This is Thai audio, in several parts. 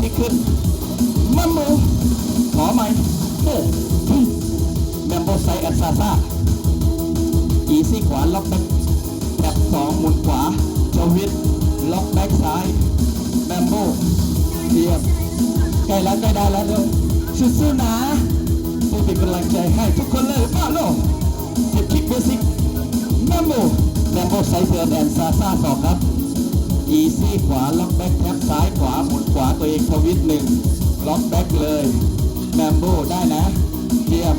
คิกขึ้นมัมโมขอไหมโอ้แมมโบไซแอนซาซาอีซี่ขวาล็อกแบ็คแท็บสองหมุนขวาจวิทล็อกแบ็คซ้ายแมมโบเทียบใกล้แล้วใกล้ได้แล้วเด้อสู้ๆนะสู้เป็นกำลังใจให้ทุกคนเลยมาโลสิบคิกเบสิกแมมโบแมมโบไซเทิร์แอนซาซาสองครับ อีซี่ขวาล็อกแบ็คแท็บซ้ายขวาหมุนขวาตัวเองทวิตหนึ่งล็อกแบ็คเลยแมมโบได้นะเตรียม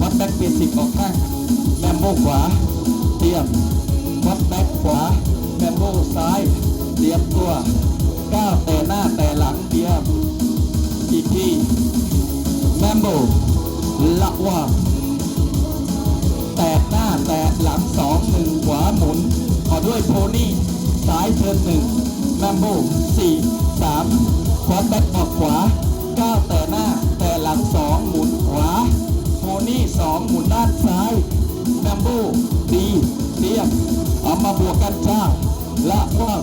วัดแบ็คเบสิกออกข้างแมมโบขวาเตรียมวัดแบ็คขวาแมมโบซ้ายเตรียมตัวก้าวแต่หน้าแต่หลังเตรียมอีกทีแมมโบละว่าแตะหน้าแตะหลัง มมโบสี่สามขวาแบ็คออกขวาก้าวแต่หน้าแต่หลังสองหมุนขวาโพนี่สองหมุนด้านซ้ายแมมโบดีเรียบเอามาบวกกันจ้าละว่าง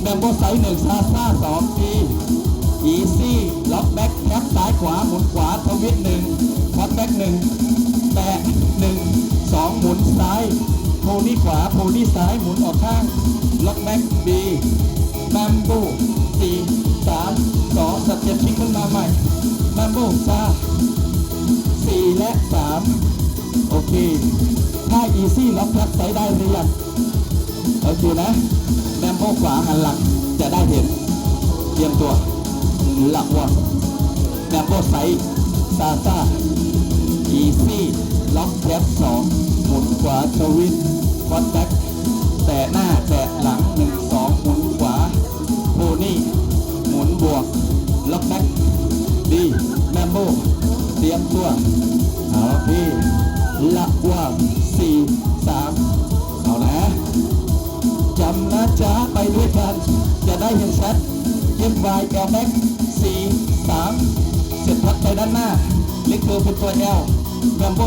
แมมโบไซส์หนึ่งซาซ่าสองทีอีซี่ล็อกแบ็คแคปซ้ายขวาหมุนขวาทวิตหนึ่งวัดแบ็คหนึ่งแตะหนึ่งสองหมุนซ้ายโพนี่ขวาโพนี่ซ้ายหมุนออกข้างล็อกแบ็กบี แมมโบสี่สามสองสเต็ปพลิกขึ้นมาใหม่แมมโบซาสี่และสามโอเคถ้าอีซี่ล็อกแบ็กไซได้หรือยังโอเคนะแมมโบขวาหันหลังจะได้เห็นเตรียมตัวหลักวันแมมโบไซซาซาอีซี่ล็อกแคปสองหมุนขวาสวิตคอนแบ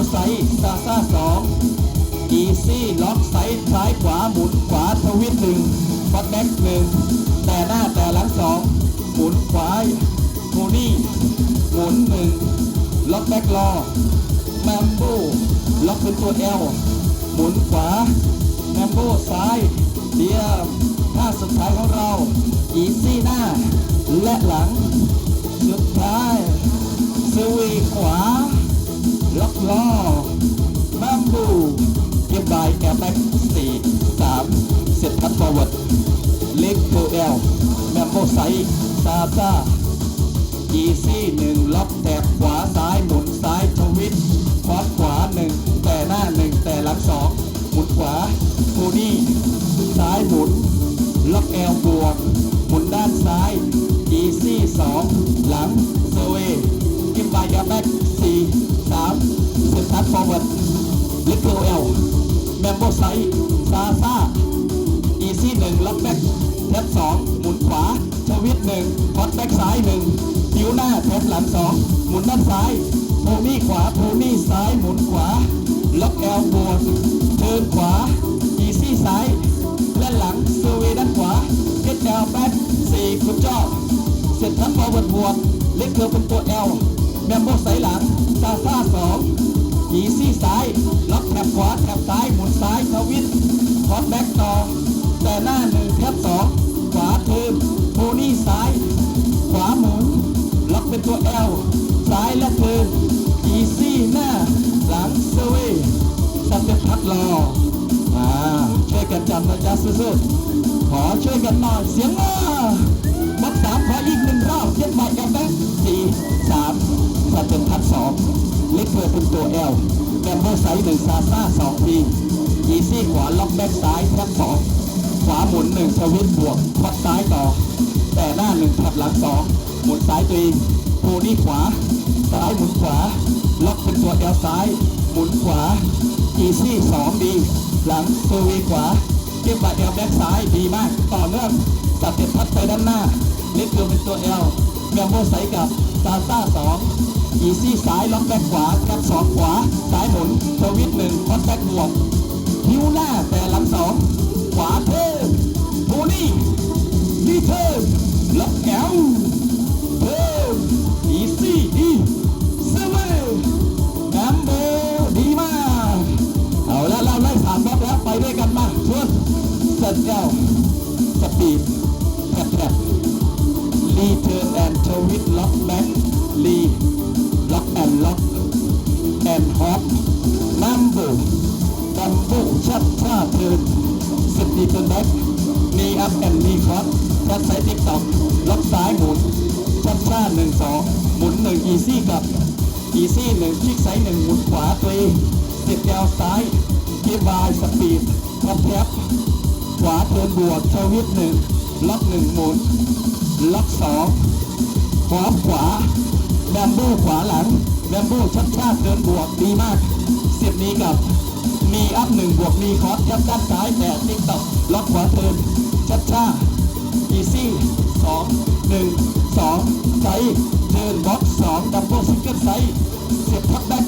ไซซาซ่าสองอีซี่ล็อกไซด์ซ้ายขวาหมุนขวาทวิตหนึ่งฟัดแบ็กหนึ่งแต่หน้าแต่หลังสองหมุนขวาโทนี่หมุนหนึ่งล็อกแบ็กรอแมมโบล็อกเป็นตัวแอลหมุนขวาแมมโบซ้ายเดียมท่าสุดท้ายของเราอีซี่หน้าและหลัง ซาซาอีซี่หนึ่งล็อกแถบขวาซ้ายหมุนซ้ายทวิตคอสขวาหนึ่งแต่หน้าหนึ่งแต่หลังสองหมุนขวาโทนี่ซ้ายหมุน ล็อกแอลบวกหมุนด้านซ้ายอีซี่สองหลังเซเวกิมบายกับแบ็กสี่สามเซนทัสฟอร์เวิร์ดลิเกเอลแมมโบไซซาซาอีซี่หนึ่งล็อกแบ็ก แท็บสองหมุนขวาชวิตหนึ่งคอดแบ็กซ้ายหนึ่งผิวหน้าแท็บหลังสองหมุนด้านซ้ายโพนี่ขวาโพนี่ซ้ายหมุนขวาล็อกแอลบวกเทิร์นขวาอีซี่ซ้ายและหลังเซอร์เวด้านขวาเก็ตแอลแบ็กสี่คุณจอบเสร็จทั้งฟอร์เวิร์ดบวกเล็กเกอร์เป็นตัวแอลแมมโบไซหลังซาซ่าสองอีซี่ซ้ายล็อกแถบขวาแถบซ้ายหมุนซ้ายทวิตคอร์แบ็กต่อ แต่หน้าหนึ่งแถบสองขวาเทิมโพนี่ซ้าย ขวาหมุน ล็อกเป็นตัวแอลซ้ายและเทิมอีซี่หน้า หลังเซเว่สเต็ปพักรอมาช่วยกันจำนะจ๊ะสู้ๆขอช่วยกันหน่อยเสียงมาบักสามขออีกหนึ่งรอบเย็บใหม่กับแบ็คสี่สามสเต็ปพักสองเล็กเพื่อเป็นตัวแอลแกมเบอร์ไซส์หนึ่งซาซ่าสองทีอีซี่ขวาล็อกแบ็กซ้ายแท็บสอง ขวาหมุนหนึ่งสวิตบวกควัดซ้ายต่อ แต่หน้าหนึ่งถัดหลังสองหมุนซ้ายตัวเองโพนี่ขวา ซ้ายหมุนขวา ล็อกเป็นตัวแอลซ้าย หมุนขวาอีซี่สองดี หลังเซอร์วีขวาเก็บบาแอลแบ็กซ้ายดีมาก ต่อเนื่องตัดเต็พัดไปด้านหน้าเล็กเกินเป็นตัวแอลแกมโบไซส์กับซาซ่าสองอีซี่ซ้ายล็อกแบ็กขวากับสองขวา ซ้ายหมุนสวิตหนึ่งคอนแบ็กบวกคิ้วหน้าแต่หลังสอง ขวาเทพโทนี่นี่เทพล็อกแอลเทพอีซี่ดีเซเว่นัมเบอร์ดีมากเอาละเราไล่สามรอบแล้วไปด้วยกันมาชวนเซตเก้าสปีดแผลบรีเทิร์นแอนทวิตล็อกแบ็กลีล็อกแอนล็อกแอนฮอปนัมเบอร์ดัมเบอร์ชัดชาเทิร์น สปีดเทิร์นแบ็กนีอัพแอนด์นีคอสชัดไซติ๊กต็อกล็อกซ้ายหมุนชัดชาหนึ่งสองหมุนหนึ่งอีซี่กับอีซี่หนึ่งคลิกไซส์หนึ่งหมุนขวาตัวเองเสียบยาวซ้ายเกียร์บายสปีดท็อปแท็บขวาเทินบวกเทวิตหนึ่งล็อกหนึ่งหมุนล็อกสองขวาขวาแบมบูขวาหลังแบมบูชัดชาเทินบวกดีมากเสียบนี้กับ มีอัพหนึ่งบวกมีคอร์สยับด้านซ้ายแต่ติ๊กต็อกล็อกขวาเทิร์นชัดชาอีซี่สองหนึ่งสองไซส์เทิร์นบ็อกสองดับเบิลซิงเกิลไซส์เสียบพักแบ็ก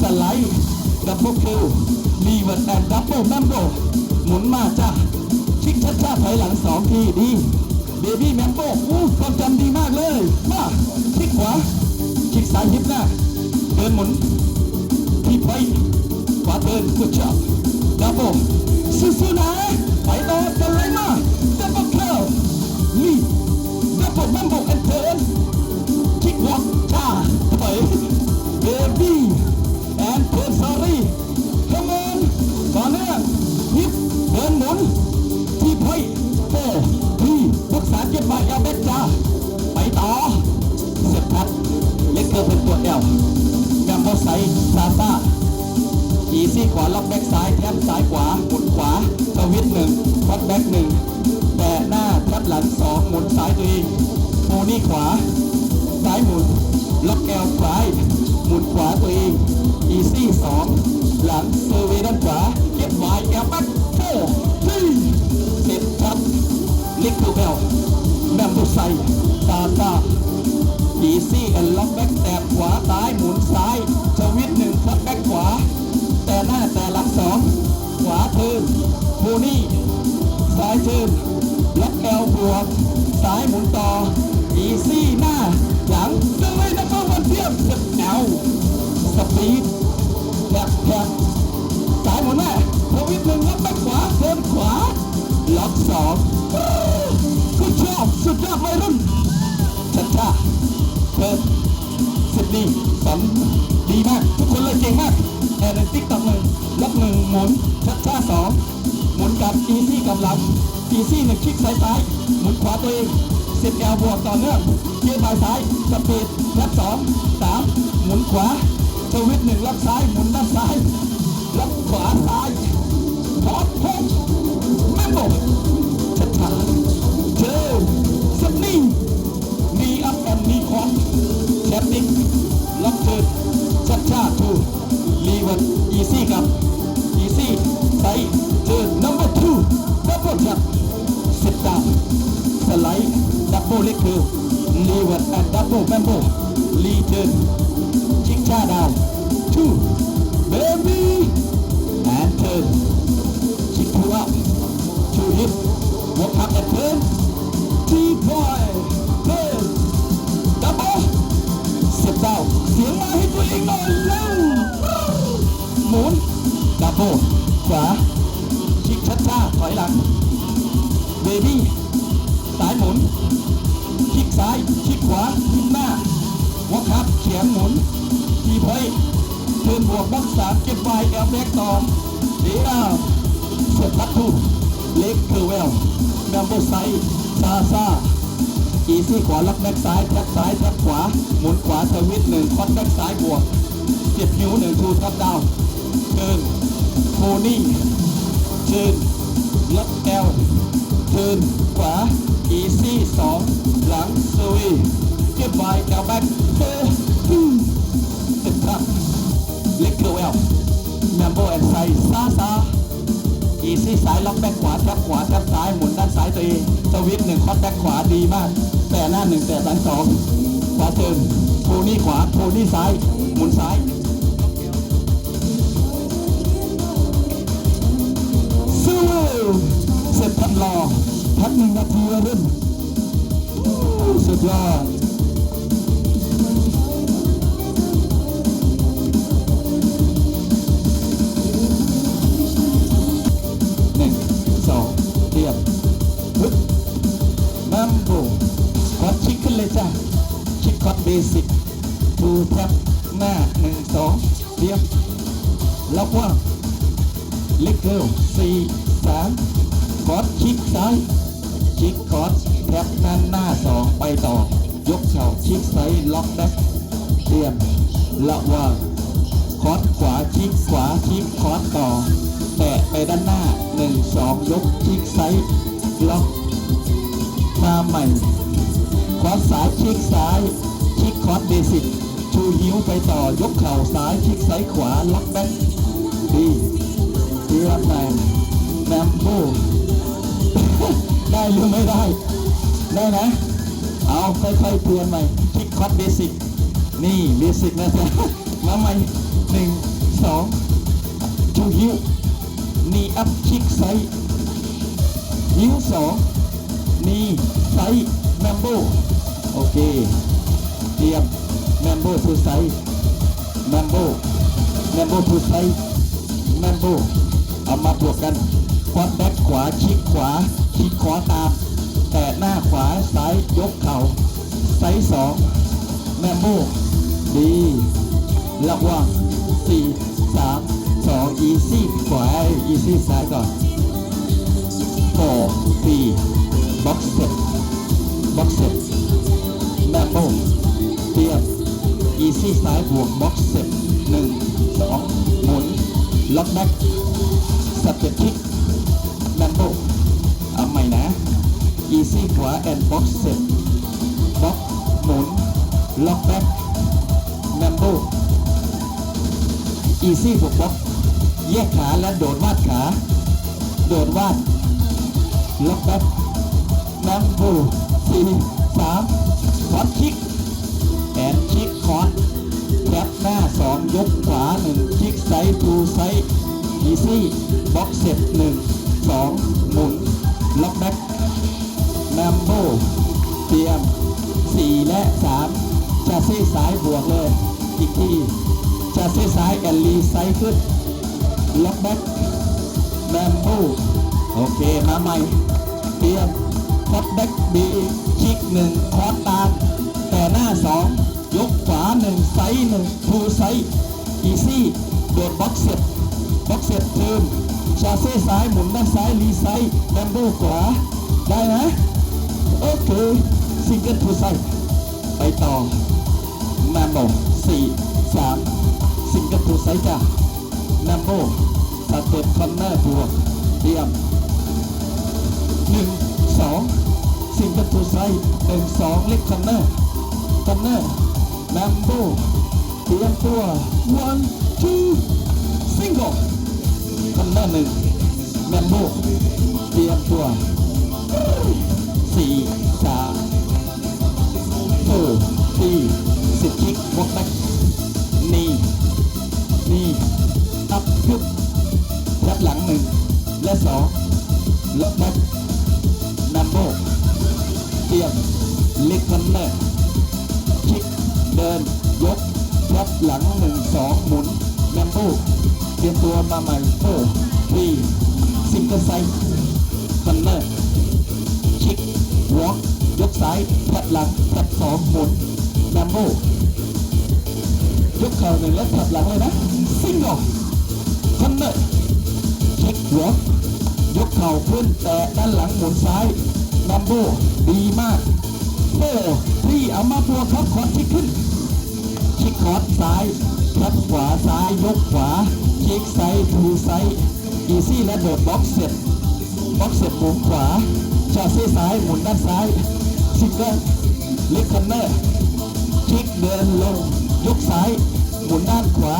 สไลด์ดับเบิลคิวรีเวิร์ดแอนด์ดับเบิลแมมโบหมุนมาจ้ะชิกชัดชาถอยหลังสองทีดีเบบี้แมมโบอู้ความจำดีมากเลยมาคลิกขวาคลิกซ้ายยิบหน้าเดินหมุนที่ไปาเดินกุชอบดับเบิลสู้ บวกซ้ายหมุนต่อ อีซี่หน้า หลังเซเว่นนับวันเทียบเสร็จแอลสปีดแทบแทบซ้ายหมุนหน้าชวิตหนึ่งล็อกแบ็กขวาเทินขวา ล็อกสองคุณชอบสุดยอดวัยรุ่นชัดชาเพิ่มสิบดีสอนดีมาก ทุกคนเลยเก่งมากแอนติ๊กต็อกหนึ่งล็อกหนึ่งหมุนชัดชาสองหมุนกับอีซี่กับหลัง อีซี่หนึ่งคลิกซ้ายซ้ายหมุนขวาตัวเองสิบแอลบวกต่อเนื่องเกียร์บายซ้ายสปีดแลบสองสามหมุนขวาสวิตหนึ่งล็อกซ้ายหมุนด้านซ้ายล็อกขวาซ้ายพอดพงแม่งบอกชัดชาเจอสนิ่งมีอัพแอนมีคอนแคปติ้งล็อกเทิร์นชัดชาทูลีวันอีซี่กับ เบิลเล็กคือลีเวันแอนดับเบิลแมมโบลีเทินชิงชาดาวทูเบบี้แอนเทิร์นชิคทูอัพทูฮิปวอล์กอัพแอนเทิร์นทีพอยเพิ่มดับเบิลเสียบดาวเสียงมาให้ตัวเองหน่อยเร็วหมุนดับเบิลขวาชิกชัดชาถอยหลังเบบี้ซ้ายหมุน คลิกซ้ายคลิกขวาคลิกหน้าวอคับเขียงหมุนทีเพอยเทิร์นบวกบล็อกสามเก็บไวแอลแบ็กต่อเดียวเสียบพัดทูเล็กเคอร์เวลแมมโบไซซาซาอีซี่ขวาล็อกแบ็กซ้ายแท็บซ้ายแท็บขวา หมุนขวาสวิตหนึ่งคอนแบ็กซ้ายบวกเสียบนิ้วหนึ่งทูทับดาวเทิร์นโคนี่เทิร์นล็อกแอล ทิร์นขวาอีซี่สองหลังสวีเก็บไว้แอลแบ็กเทิร์นสิบครับเล็กเกอร์เวลแมมโบแอนไซซาซาอีซี่ซ้ายล็อกแบ็กขวาแทบขวาแทบซ้ายหมุนด้านซ้ายตัวเองสวิตหนึ่งคอดแบ็กขวาดีมาก แต่หน้าหนึ่งแต่หลังสองขวาเทิร์นโทนี่ขวาโทนี่ซ้ายหมุนซ้ายสู้ เสร็จพันรอพันหนึ่งนาทีเรื่นสุดยอดหนึ่งสองเทียบฮึบนัมโบคอดชิคขึ้นเลยจ้ะชิคคอดเบสิกทูแท็บหน้าหนึ่งสองเทียบแล้วว่าลิกเกิลสี่สาม คอร์ดคลิกซ้ายคลิกคอร์ดแท็บด้านหน้าสองไปต่อ ยกเข่าคลิกซ้ายล็อกแบ็คเตรียมระว่างคอร์ดขวาคลิกขวาคลิกคอร์ดต่อ แตะไปด้านหน้าหนึ่งสองยกคลิกซ้ายล็อกมาใหม่คอร์สซ้ายคลิกซ้ายคลิกคอร์สเบสิกชูหิ้วไปต่อยกเข่าซ้ายคลิกซ้ายขวาล็อกแบ็คดีเรียบใหม่แมมโบ ได้หรือไม่ได้ ได้นะ เอาค่อยๆทวนใหม่คลิกคอร์สเบสิกนี่เบสิกนะจ๊ะมาใหม่หนึ่งสองชูหิ้วนี่อัพคลิกไซ้ายนิ้วสองนี่ไซแมมโบโอเคเตรียมแมมโบทูไซแมมโบแมมโบทูไซแมมโบเอามาบวกกัน ควอดแบ็คขวาชิกขวาชิกขวาตาม แตะหน้าขวาซ้ายยกเข่าไซส์สองแมมโบดีระวังสี่สามสองอีซี่ขวาอีซี่ซ้ายก่อน four three box set box set แมมโบเตรียม easy ซ้ายบวก box set หนึ่งสองหมุนล็อกแบ็กสเต็ปคิก แมมโบเอาใหม่นะ easy ขวา and box set box หมุน ล็อกแบ็กแมมโบ easy บวก box แยกขาและโดดวาดขา โดดวาด ล็อกแบ็คนัมบูสี่สามคอร์คิกแอนคิกคอร์แคปหน้าสองยกขวาหนึ่งคิกไซด์ทูไซด์อีซี่บ็อกเสร็จหนึ่ง สองหมุนล็อกแบ็คนัมโบเตรียมสี่และสามชาซีสายบวกเลย อีกทีชาซีซ้ายแอนลีไซด์ขึ้นล็อกแบ็คแบมโบโอเค มาใหม่ เตรียมคอดแบ็กบีคิกหนึ่งคอร์ตามแต่หน้าสองยกขวาหนึ่งไซส์หนึ่งทูไซส์อีซี่โดดบ็อกเสร็จบ็อกเสร็จเทิม ชาเซ่ซ้ายหมุนด้านซ้ายรีไซส์แบมบูขวา ได้นะโอเคซิงเกิลทูไซส์ไปต่อแมมโบสี่สามซิงเกิลทูไซส์จ้ะนัมโบสเต็ปคอนเนอร์บวกเตรียมหนึ่งสองซิงเกิลทูไซด์หนึ่งสองเล็กคอนเนอร์คอนเนอร์นัมโบเตรียมตัว one two single คอนเนอร์หนึ่งแมมโบเตรียมตัวสี่สามโอ้สี่สิบคิกวอกแบ็กนี่นี่อัพยุบยัดหลังหนึ่งและสองล็อกแบ็คนัมโบเตรียมลิกคอนเนอร์คิกเดินยกยัดหลังหนึ่งสองหมุนนัมโบ เตรียมตัวมาใหม่โอ้ทีซิงเกิลไซส์คอนเนอร์คิกวอล์กยกซ้ายยัดหลังยัดสองหมุนนัมโบยกเข่าหนึ่งแล้วถับหลังเลยนะซิงเกิลคอนเนอร์เช็คหัวยกเข่าขึ้นแต่ด้านหลังหมุนซ้ายนัมโบดีมากโอ้พี่เอามาบวครับคอร์ดที่ขึ้นชิคคอร์ดซ้ายทับขวาซ้ายยกขวา เช็คไซด์ทูไซด์อีซี่และโดดบ็อกเสร็จบ็อกเสร็จหมุนขวาชาซีซ้ายหมุนด้านซ้ายซิงเกิลเล็กคอนเนอร์คลิกเดินลงยกซ้าย หมุนด้านขวา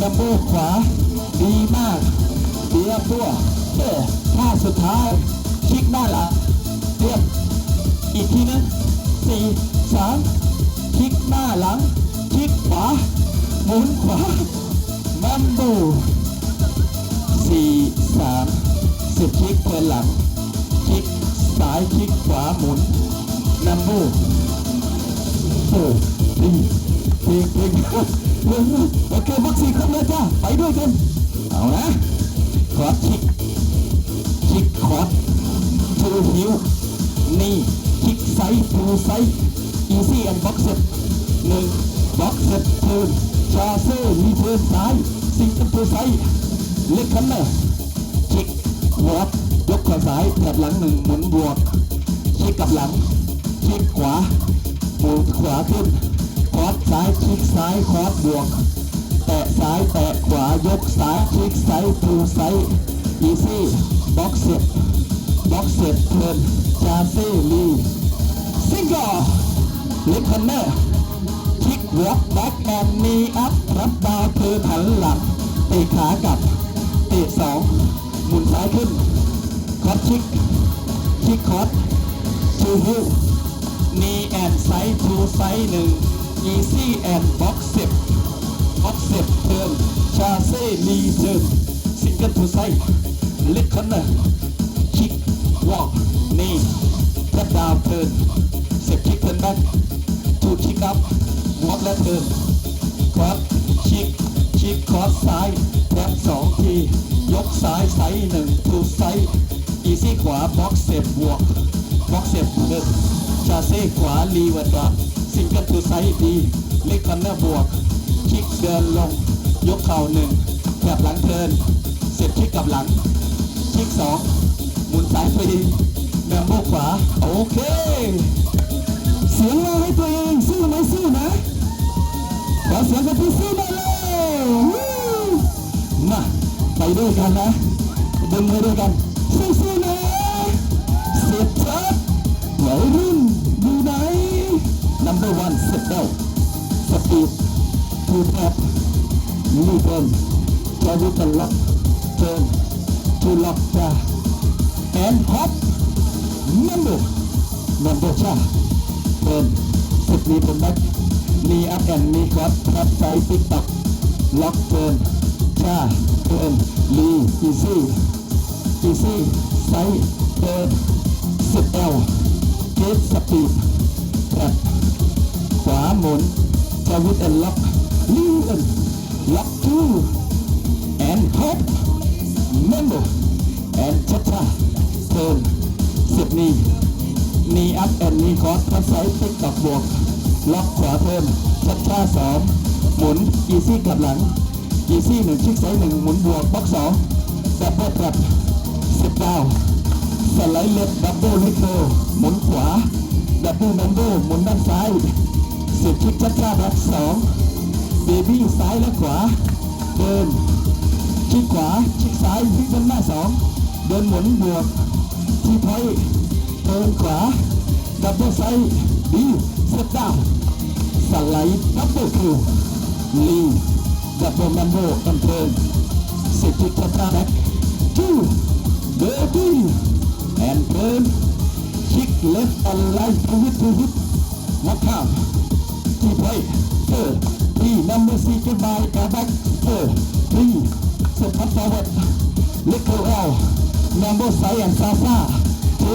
ดัมโบขวา ดีมากเตรียมตัวเอ้ท่าสุดท้ายคลิกด้านหลังเตรียมอีกทีนึงสี่สามคลิกหน้าหลังคลิกขวา หมุนขวา ดัมโบสี่สามสิบคลิกเดินหลัง คลิกซ้ายคลิกขวาหมุนนัมโบโอ้ดีเพลงเพลงเพลงโอเคบักซี่ครบแล้วจ้าไปด้วยกัน เอานะคอร์ดคิกคิกคอร์ดทูฮิวนี่คิกไซด์ทูไซด์อีซี่แอนด์บ็อกเซ็ตหนึ่งบ็อกเซ็ตทิร์นชาเซ่มีเทิร์นซ้าย ซิงเกิลตัวไซเล็กคันเนอร์คิกวอล์กยกขาซ้ายแถบหลังหนึ่งหมุนบวกคิกกับหลังคิกขวาหมุนขวาขึ้นคอสซ้ายคิกซ้ายคอสบวก แตะซ้ายแตะขวายกซ้ายคลิกซ้ายทูซ้ายอีซี่บ็อกเซ็ตบ็อกเซ็ตเทิร์นชาเซ่ลีซิงเกิลเล็กคันเนอร์ คิกวอล์กแบ็กแอนนีอัพรับดาวเทิร์นหันหลังตะขากลับตะสองหมุนซ้ายขึ้น คอสคิกคิกคอสทูฮิลนีแอนไซด์ทูไซด์หนึ่งอีซี่แอนบ็อกเซ็ตออฟเซ็ตเทิร์นชาเซ่ลีเทิร์นซิงเกิลทูไซเล็กคันเนอร์คิกวอล์กนี่และดาวเทิร์นเซ็ตคิกเทิร์นแบ็กทูคิกอัพ วอล์กและเทินคอร์สคิกคิกคอร์สซ้ายแท็บสองที ยกซ้ายไซส์หนึ่งทูไซอีซี่ขวาบ็อกเซ็ตบวกบ็อกเซ็ตเทิร์นชาเซ่ขวาลีเวอร์ดรับซิงเกิลทูไซดีเล็กคันเนอร์บวกคลิกเดินลง ยกเข่าหนึ่งแถบหลังเทินเสร็จคลิกกับหลังคลิกสองหมุนซ้ายฟรีแมมโบขวา โอเค เสียงเราให้ตัวเองสู้ไหมสู้นะขอเสียงกันที่สู้หน่อยเลยมาไปด้วยกันนะดึงไปด้วยกันสู้ๆนะเสียบชัดวัยรุ่นอยู่ไหน number one สร็จแล้วสปีดทูแท็บลีเทิร์นจาวิกันล็อกเทิร์นทูล็อกจ้าแอนฮอปนัมเบอร์นัมเบอร์ชา เทิร์นสิบมีเป็นแบ็คมีอัพแอนมีคอร์สทับไซส์ติ๊กต็อกล็อกเทิร์นชาเทิร์นลีอีซี่อีซี่ไซส์เทิร์นสิบเอลเกตสปีดแท็บขวาหมุนจาวิตแอนล็อกลีเอนล็อกทูแอนฮอปเมมโบแอนชัชชาเทิร์นสิบนี นีอัพแอนนีคอร์สทับไซส์ติ๊กตอกบวก ล็อกขวาเทิร์นชัชชาสองหมุนอีซี่กลับหลังอีซี่หนึ่งชิกไซส์หนึ่งหมุนบวกบล็อกสองดับเบิลแทร็บสิบเก้าสไลด์เล็บดับเบิลลิโกหมุนขวาดับเบิลแมมโบหมุนด้านซ้ายสิบชิกชัดชาแบบสองเบบี้ซ้ายและขวา เดิน ชิกขวาชิกซ้ายวิ่ด้านหน้าสองเดินหมุนบวกที่พอย ต์เดินขวาดับเบิลไซด์บีเซตดาวสไลด์ดับเบิลคิวลีดับเบิลแมมโบแอนเทิร์นสิบชิกชัดชาแบ็คทูเบบี้แอนเทิร์นชิกเลฟแอนไลท์ทูวิททูวิทวัดข้ามที่เพลย์เออที่นัมเบอร์ซีเกบายกาแบ็กเออที่สปัดฟอร์เวิร์ดเล็กเทลเอลนัมเบอร์ไซแอนซาซาทู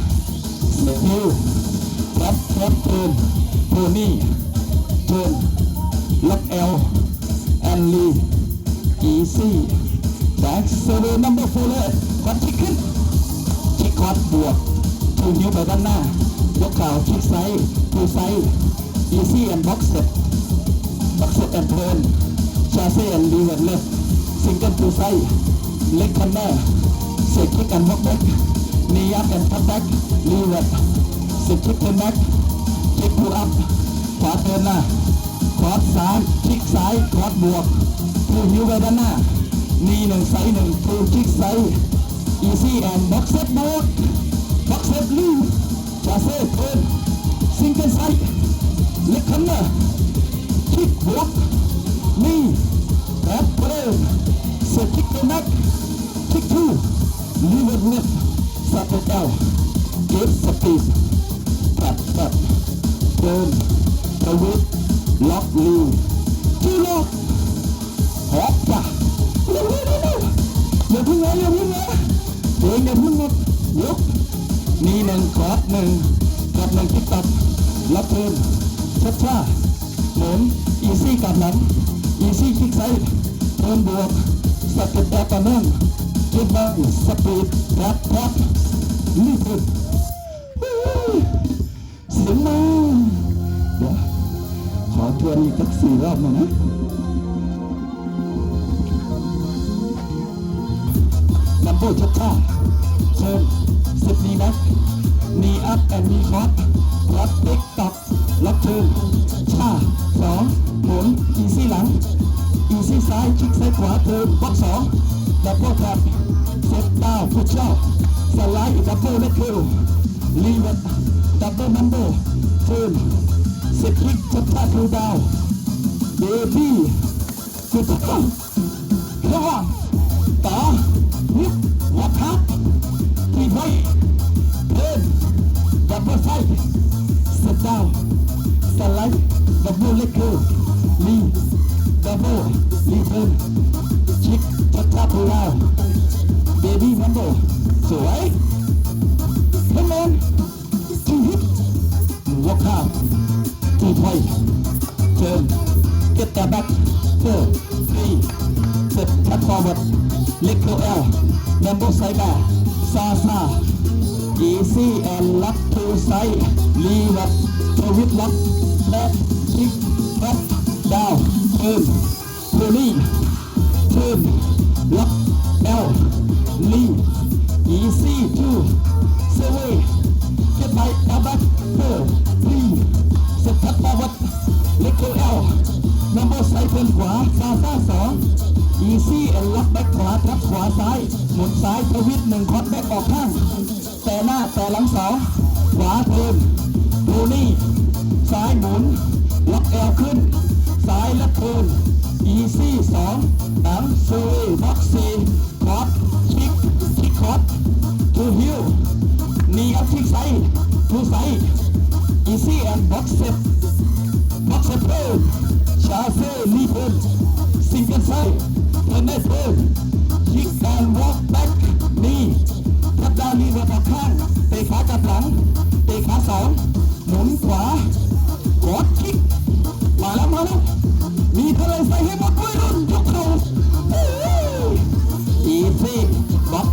คิวรับรับเทนโทนี่เทิร์นล็อกเอลแอนลีอีซี่แบ็กเซเวอร์นัมเบอร์โฟเลยคอนที่ขึ้นชิกคอดบวกชูนิ้วไปด้านหน้ายกเข่าชิกไซด์ทูไซส์อีซี่แอนด์บ็อกเซ็ตบ็อกเซ็ตแอนเทนชาเซ่แอนลีเวิร์ดเลสซิงเกิลทูไซส์เล็กคันเนอร์เสกคิกแอนด์บ็อกเบ็ก นีอัพแอนด์พับแบ็กลีเวอร์เซตคิกเทิร์นแบ็กคิกทูอัพขวาเทินหน้าคอร์สซ้ายคิกซ้ายคอร์สบวกทูนิ้วไปด้านหน้านีหนึ่งไซหนึ่งทูคิกไซด์ easy and box set board box set lead ชาเซ่เทิร์นซิงเกิลไซเล็กคันเนอร์คิกบล็อกนีแอบเปิดเซตคิกเตอร์แม็กคิกทูลีเวอร์เนฟ สตาร์ทเอลเกตสปีดตัดตัดเดินวิตล็อกลีที่ล็อกฮอปจ้ะเร็วเร็วเร็วเร็วอย่าพึ่งนะอย่าพึ่งนะเองอย่าพึ่งหมดยกนี่หนึ่งกอดหนึ่งกอดหนึ่งติ๊กต็อกรับเพิ่มชัดช้าหมุนอีซี่กลับหลังอีซี่คลิกซ้ายเพิ่มบวกสเต็ปแอปต่อเนื่อง คิดบ้างสปีดแท็บแท็บนี่คือเสียงมาเดี๋ยวขอทวนอีกสักสี่รอบหน่อยนะนัมโบชัดชาเชิญสิบนีนะนีอัพแอนนีคอสรับติ๊กต็อกรับเชิญชาสองหมุนอีซี่หลัง อีซี่ซ้ายคลิกซ้ายขวาเทิร์นบล็อกสองดับเบิลแทบ เซตดาวพุชเช่าสไลด์ดับเบิลเลทคิลลีเวตดับเบิลนัมเบอร์เทิร์นสิบคลิกชัดาทูดาวเบบี้สุดท้ายระวังต่อนิดวัดทับที่ไว้เทินดับเบิลไฟสดาวสไลด์ดับเบิลเลกเกอร์ลีดับเบิลลีเทิร์น ดลิโกเอลแลมโบไซบาซาซาอีซีแอนลับทูไซลีวัตทวิตลับและทิกรับดาวเอิ่ม แสหลังสองขวาเพิ่มบูนี่ซ้ายหมุนล็อกแอลขึ้น ซ้ายและเพูนอีซี่สองหนังซูยบ็อกซีคอปชิกคิกคอปทูฮิวนี่ครับคิกไซทูไซอีซี่แอนด์บ็อกเซ็ตบ็อกเซ็ตเพิ่มชาเซ่ลีเพิ่มซิงเกิลไซเทนเนสเพิ่มคิกแอนด์บ็อกแบ็กนี่ทับดาวนี่ระดับข้างะขากลับหลังเตะขาสองหมุนขวากดคิกมาแล้วมาแล้วมีทะเลใส่ให้หมดด้วยรุ่นยกเข่า easy box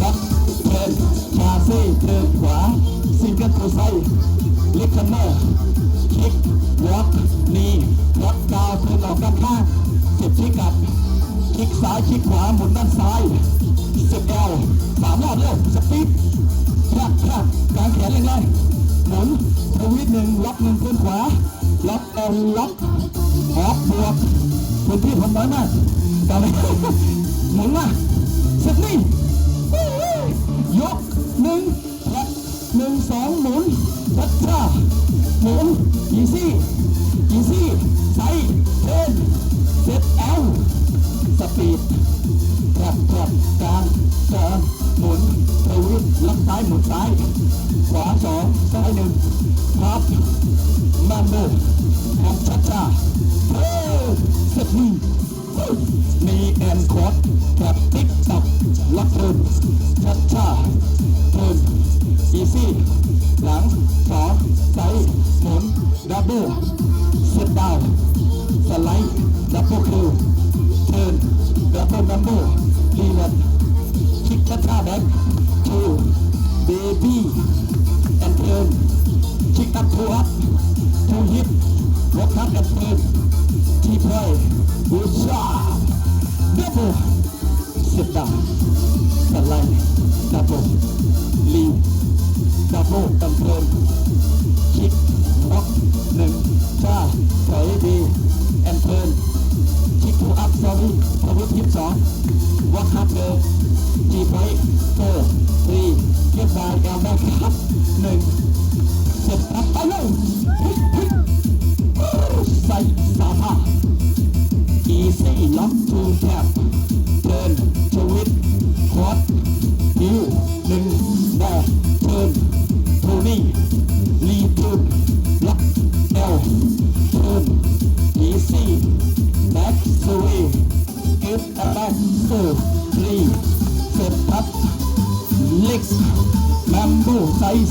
บักเทิร์นชาเซ่เทินขวาซิงเกิลตัวไซเล็กคันเนอร์คิกวอล์กนีวอล์กดาวเทินออกด้านข้างเจ็บชิกกลับคิกซ้ายคิกขวาหมุนด้านซ้ายสิบเอลสามรอบเร็วสปีด ดกางแขนแรงๆหมุนทวิตหนึ่งล็อกหนึ่งขึ้นขวา ล็อกเอลล็อกออกบวกพื้นที่ผมน้อยมากตอนนี้หมุนมาสิบนี่ยกหนึ่งและหนึ่งสองหมุนชัดชาหมุนอีซี่อีซี่ใส่เทนเซ็ตเอลสปีดแทบแทบกลางสองหมุนทวิตลักซ้ายหมุนซ้าย ขวาสองซ้ายหนึ่งพับมันเบอร์ทำชัดชาเฮ้เซตนี่มีแอนคอร์ดกับติ๊กตับล็อกเทิร์นชัดชาเทิร์นอีซี่หลังสองไซด์หมุนดับเบิลเซตดาวสไลด์ดับเบิลคิวเทิร์นดับเบิลนัมเบอร์รีเวนคิกชัดชาแบ็คทูเบบี้แอนเทิร์นคิกอัพทูอัพทูฮิปวอล์กอัพแอนเทิร์นที่เพลย์บูชาดับเบิลสิบดาสไลด์ดับเบิลลีดับเบิลตัมเพลินคิกบล็อกหนึ่งชาถอยดีแอนเทิร์นคิกทูอัพซอรี่ทวิตยี่สองวัคคัพเลยจีไฟโฟร์รีเก็บบายแอลแบ็คคัพ หนึ่งสิบอัพไปเลยฮิตฮิตใส่สาผ้า easy lock to tap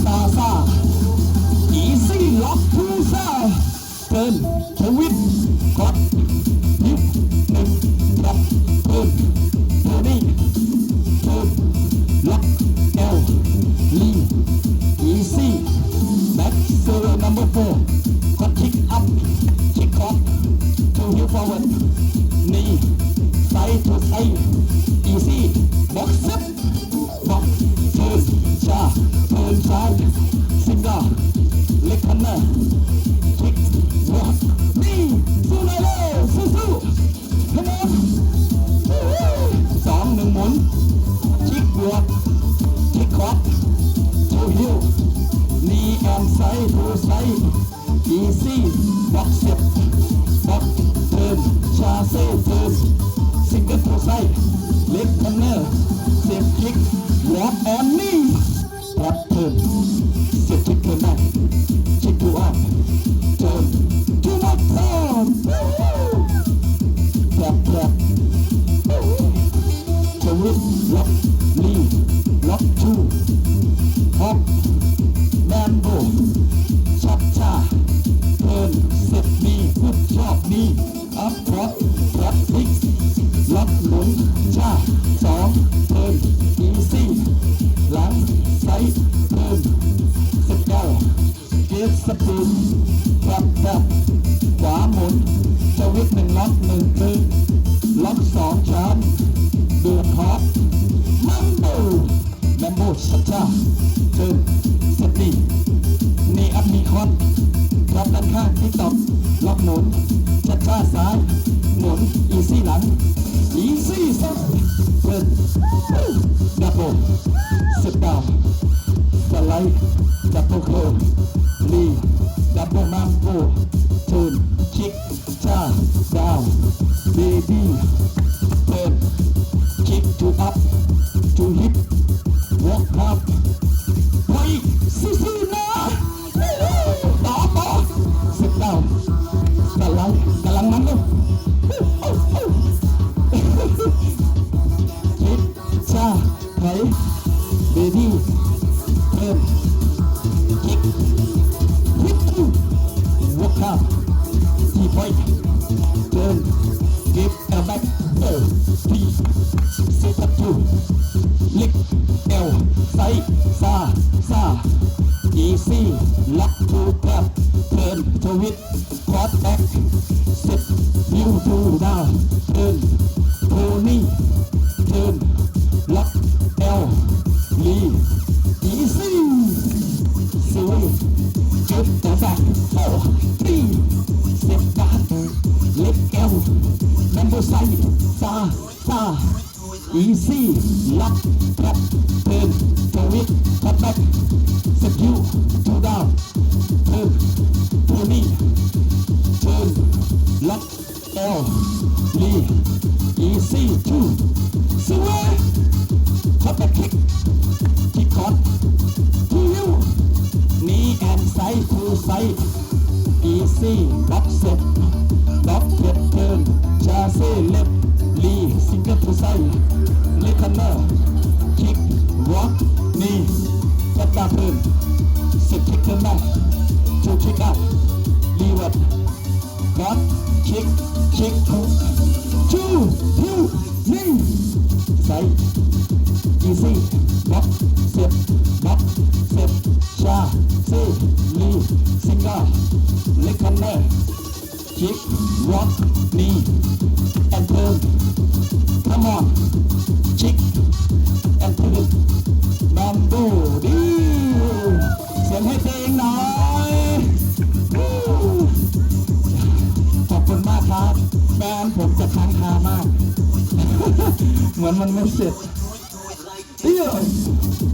ซา ฮิลนีแอนไซด์ทูไซอีซี่บ็อกเซ็ตบ็อกเทิร์นชาเซ่เทิร์นซิงเกิลทูไซเล็กคันเนอร์เสียบคลิกวอตแอนนี่รับเทิร์นเสียบชิคเทิร์นได้ชิคทูอัพเทิร์นทูนัทเทิร์นแทบแทบทวิตล็อก ตชอบดีอัพพอตพอตพิกล็อกหมุนชาสองเทิร์นอีซี่หลังไซด์เทิร์นสเกลเกตสปีดแบบแบบขวาหมุนสวิตหนึ่งล็อกหนึ่งตึงล็อกสองชาร์จเดือดฮอตมัมโบแมมโบชัดชาเทิร์นสปีดนี่อัพมีคอนรับด้านข้างที่ตอบล็อกหมุน ซ้ายหมุนอีซี่หลังอีซี่ซ้ายเดินดับเบิลสดาสไลด์ดับเบิลโคลีดับเบิลมัมโบ ไซด์ easy บ็อกเซ็ตบ็อกเก็ตเทิร์นชาเซ่เล็บลีซิงเกิลทูไซส์เลคันเนอร์คิกวอล์กนี่จัดดาเพิ่มสิบคิกเทิร์นได้ชูคิกอัพรีเวิร์ดก็อดคิกคิกทู